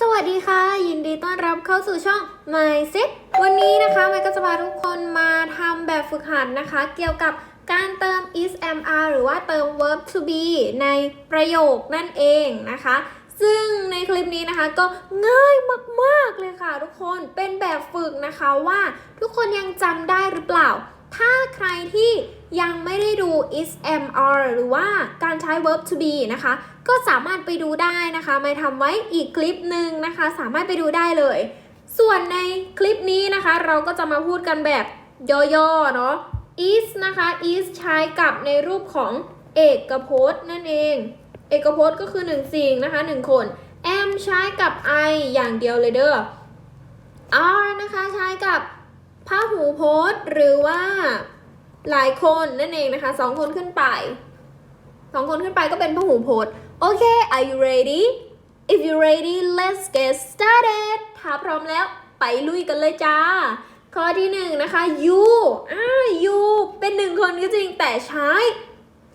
สวัสดีค่ะ ยินดีต้อนรับเข้าสู่ช่อง My Set วันนี้นะคะไมก็จะพาทุกคนมาทำแบบฝึกหัดนะคะ เกี่ยวกับการเติม is am are หรือว่าเติม verb to be ในประโยคนั่นเองนะคะ ซึ่งในคลิปนี้นะคะก็ง่ายมาก ๆ เลยค่ะทุกคนเป็นแบบฝึกนะคะว่าทุกคนยังจำได้หรือเปล่า ถ้าใครที่ยังไม่ได้ดู is am are หรือว่าการใช้ verb to be นะคะ ก็สามารถไปดูได้นะคะ ไม่ทำไว้อีกคลิปหนึ่งนะคะ สามารถไปดูได้เลย ส่วนในคลิปนี้นะคะ เราก็จะมาพูดกันแบบย่อๆ เนาะ is นะคะ is ใช้กับในรูปของเอกพจน์นั่นเอง เอกพจน์ก็คือหนึ่งสิ่งนะคะหนึ่งคน am ใช้กับ I อย่างเดียวเลยเด้อ are นะคะใช้กับ พหูพจน์หรือว่าหลายคนนั่นเองนะคะสองคนขึ้นไปสองคนขึ้นไปก็เป็นพหูพจน์โอเค are you ready if you ready let's get started ถ้าพร้อมแล้วไปลุยกันเลยจ้า ข้อที่หนึ่งนะคะ you อ่า you เป็นหนึ่งคนก็จริงแต่ใช้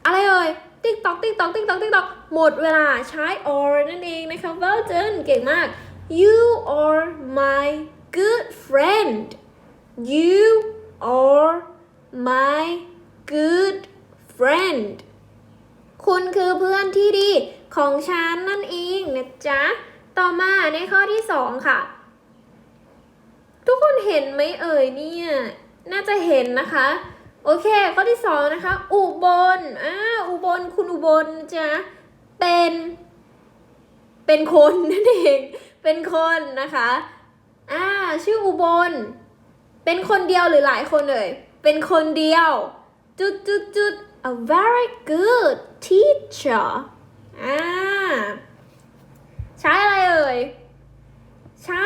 อะไรเอ่ยติ๊กตอกติ๊กตอกติ๊กตอกติ๊กตอกหมดเวลาใช้ or นั่นเองนะคะ well done เก่งมาก you are my good friend you are my good friend คุณคือเพื่อนที่ดีของฉันนั่นเองนะจ๊ะ ต่อมาในข้อที่สองค่ะ ทุกคนเห็นไหมเอ่ยเนี่ย น่าจะเห็นนะคะ โอเค ข้อที่สองนะคะ อุบลอ่าอุบลคุณอุบลจ๊ะ เป็น เป็นคนนั่นเอง เป็นคนนะคะอ่าชื่ออุบล เป็นคนเดียวหรือหลายคนเอ่ย เป็นคนเดียว จุดจุดจุด a very good teacher อ่า ใช้อะไรเอ่ย ใช้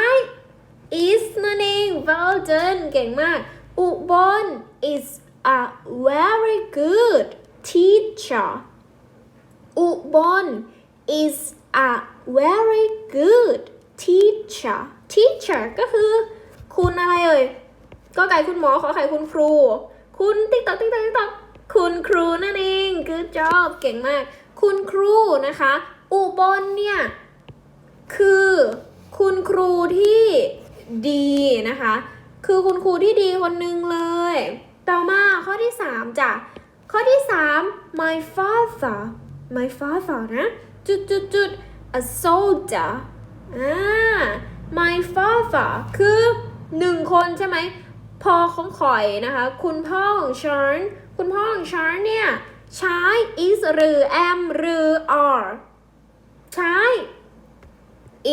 is นั่นเอง well done เก่งมาก อุบล is a very good teacher อุบล is a very good teacher teacher ก็คือ คุณอะไรเอ่ย ก็ไก่คุณหมอขอไข่คุณครู คุณติ๊กตอกติ๊กตอกติ๊กตอกคุณครูนั่นเอง good job เก่งมาก คุณครูนะคะ อุบลเนี่ยคือคุณครูที่ดีนะคะ คือคุณครูที่ดีคนหนึ่งเลย ต่อมาข้อที่ 3จ้ะข้อที่ 3 my father my father นะจุดจุดจุด a soldier อ่า my father คือหนึ่งคนใช่ไหม พอของข่อยนะคะ คุณพ่อของฉันคุณพ่อของฉันเนี่ยใช้ is หรือ am หรือ are ใช้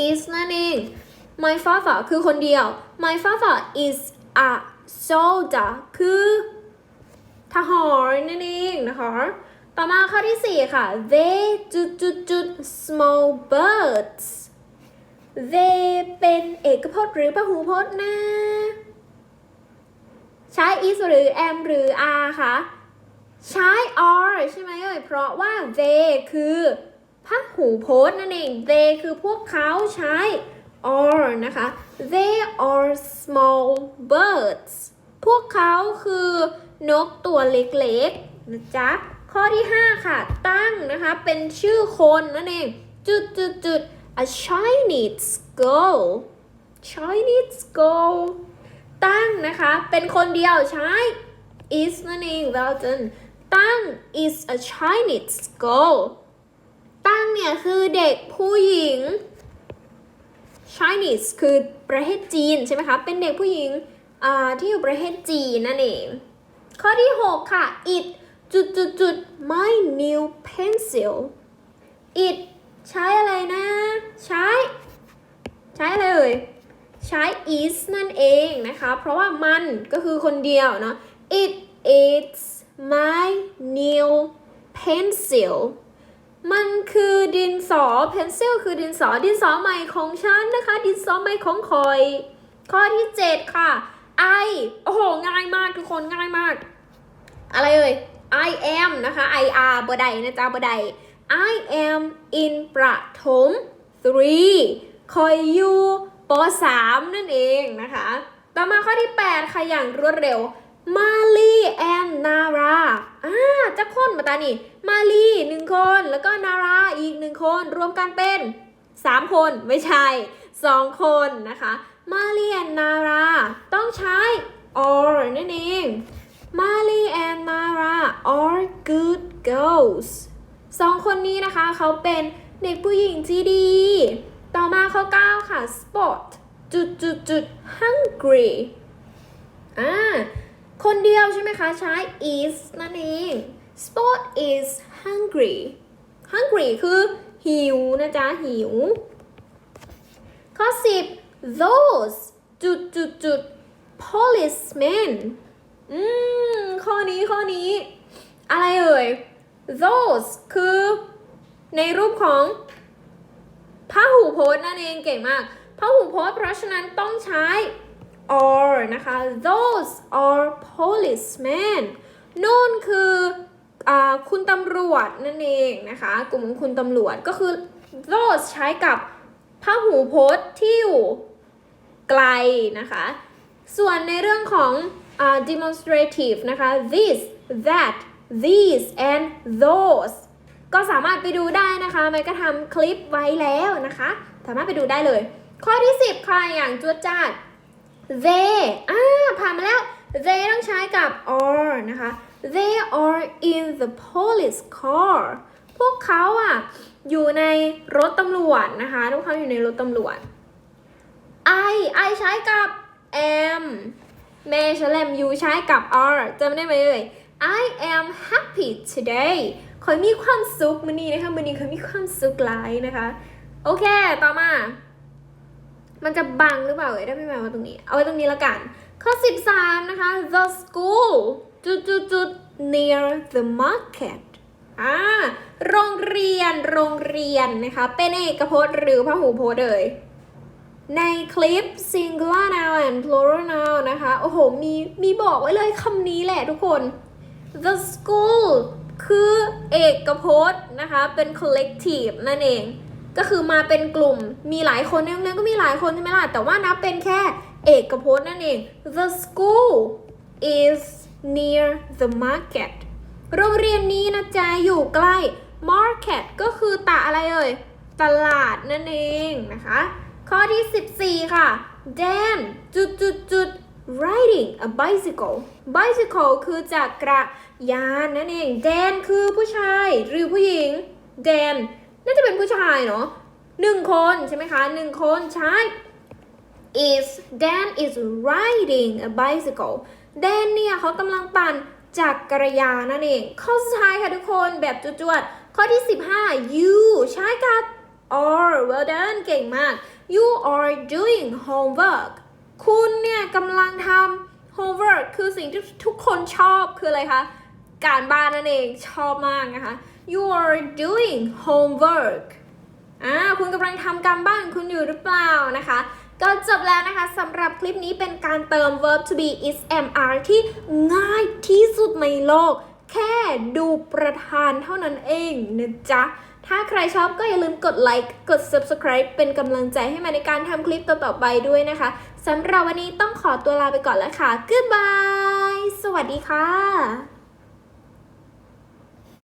is นั่นเอง my father คือคนเดียว my father is a soldier คือทหารนั่นเองนะคะ ต่อมาข้อที่ 4 ค่ะ they จุดจุดจุด small birds they เป็นเอกพจน์หรือพหูพจน์นะ ใช้ is หรือ am หรือ are คะใช้ are ใช่ไหมเอ่ยเพราะว่า they คือพหูพจน์นั่นเอง they คือพวกเขาใช้ are นะคะ they are small birds พวกเขาคือนกตัวเล็กๆนะจ๊ะข้อที่ 5 ค่ะ ตั้งนะคะ เป็นชื่อคนนั่นเอง จุดจุดจุด a Chinese girl Chinese girl ตั้งนะคะ เป็นคนเดียวใช้ is นั่นเอง well done ตั้ง is a Chinese girl ตั้งเนี่ยคือเด็กผู้หญิง Chinese คือประเทศจีนใช่ไหมคะ เป็นเด็กผู้หญิงอ่าที่อยู่ประเทศจีนนั่นเอง ข้อที่ 6 ค่ะ it จุดจุดจุด my new pencil it ใช้อะไรนะ ใช้ ใช้อะไรเอ่ย ใช้ is นั่นเองนะคะ เพราะว่ามันก็คือคนเดียวเนาะ it is my new pencil มันคือดินสอ pencil คือดินสอ ดินสอใหม่ของฉันนะคะ ดินสอใหม่ของคอย ข้อที่ 7 ค่ะ I โอ้โห ง่ายมากทุกคนง่ายมาก อะไรเอ่ย I am นะคะ I are บไดนะจ๊ะบได I am in ประถม3คอยอยู่ ป .3 นั่นเองนะคะ ต่อมาข้อที่ 8 ค่ะอย่างรวดเร็วมาลีแอนนาราอ่าจะคนมาตานี่มาลีหนึ่งคน แล้วก็นาราอีกหนึ่งคน รวมกันเป็น 3 คนไม่ใช่สองคนนะคะ มารีแอนนารา ต้องใช้ are นั่นเอง มารีแอนนารา are good girls สองคนนี้นะคะเขาเป็นเด็กผู้หญิงที่ดี ต่อมาข้อ 9 ค่ะ sport จุดจุดจุด hungry อ่า คนเดียวใช่ไหมคะ ใช้ is นั่นเอง sport is hungry hungry คือ หิวนะจ๊ะ หิว ข้อ 10 those จุดจุดจุด policemen อืม ข้อนี้ข้อนี้ อะไรเอ่ย those คือในรูปของ พหูพจน์นั่นเองเก่งมากพหูพจน์เพราะฉะนั้นต้องใช้ are นะคะ those are policemen นู่นคืออคุณตำรวจนั่นเองนะคะ กลุ่มของคุณตำรวจก็คือ those ใช้กับพหูพจน์ที่อยู่ไกลนะคะ ส่วนในเรื่องของอ demonstrative นะคะ this that these and those ก็สามารถไปดูได้นะคะมันก็ทำคลิปไว้แล้วนะคะ สามารถไปดูได้เลย ข้อที่ 10ใครอย่างจวดจ้าด they อ่าผ่านมาแล้ว they ต้องใช้กับ are นะคะ they are in the police car พวกเขาอะอยู่ในรถตำรวจนะคะพวกเขาอยู่ในรถตำรวจ I I ใช้กับ am แม่ฉันแลมยูใช้กับ are จำได้ไหมเอ่ย I am happy today ขอยมีความสุขมันนี้นะคะมันนี้ขอยมีความสุขหลายนะคะ โอเค ต่อมา มันจะบังหรือเปล่าเอ่ยได้ไม่มาไว้ตรงนี้ เอาไว้ตรงนี้ละกัน ข้อ 13 นะคะ the school จุดจุดจุด near the market อ่าโรงเรียนโรงเรียนนะคะ เป็นเอกพจน์หรือพหูพจน์เอ่ยในคลิป singular noun and plural noun นะคะ โอ้โห มีมีบอกไว้เลยคำนี้แหละทุกคน the school คือเอกพจน์นะคะ เป็น collective นั่นเอง ก็คือมาเป็นกลุ่มมีหลายคนในโรงเรียนก็มีหลายคนใช่ไหมล่ะ แต่ว่านับเป็นแค่เอกพจน์นั่นเอง the school is near the market โรงเรียนนี้นะจ๊ะอยู่ใกล้ market ก็คือตะอะไรเอ่ย ตลาดนั่นเองนะคะ ข้อที่ 14 ค่ะ Dan จุดจุดจุด riding a bicycle bicycle คือจักรยานนั่นเอง Dan คือผู้ชายหรือผู้หญิง Dan น่าจะเป็นผู้ชายเนาะหนึ่งคนใช่ไหมคะหนึ่งคนใช้ is Dan is riding a bicycle Dan เนี่ยเขากำลังปั่นจักรยานนั่นเอง ข้อสุดท้ายค่ะทุกคนแบบจวดๆ ข้อที่ 15 you ใช้กับ are well done เก่งมาก you are doing homework คุณเนี่ยกำลังทำ homework คือสิ่งที่ทุกคนชอบคืออะไรคะ การบ้านนั่นเองชอบมากนะคะ you are doing homework อ่าคุณกำลังทำการบ้านคุณอยู่หรือเปล่านะคะก็จบแล้วนะคะสำหรับคลิปนี้เป็นการเติม verb to be is am are ที่ง่ายที่สุดในโลก แค่ดูประธานเท่านั้นเองนะจ๊ะ ถ้าใครชอบก็อย่าลืมกดไลค์ กด subscribe เป็นกำลังใจให้มาในการทำคลิปต่อๆไปด้วยนะคะ สำหรับวันนี้ต้องขอตัวลาไปก่อนแล้วค่ะ goodbye สวัสดีค่ะ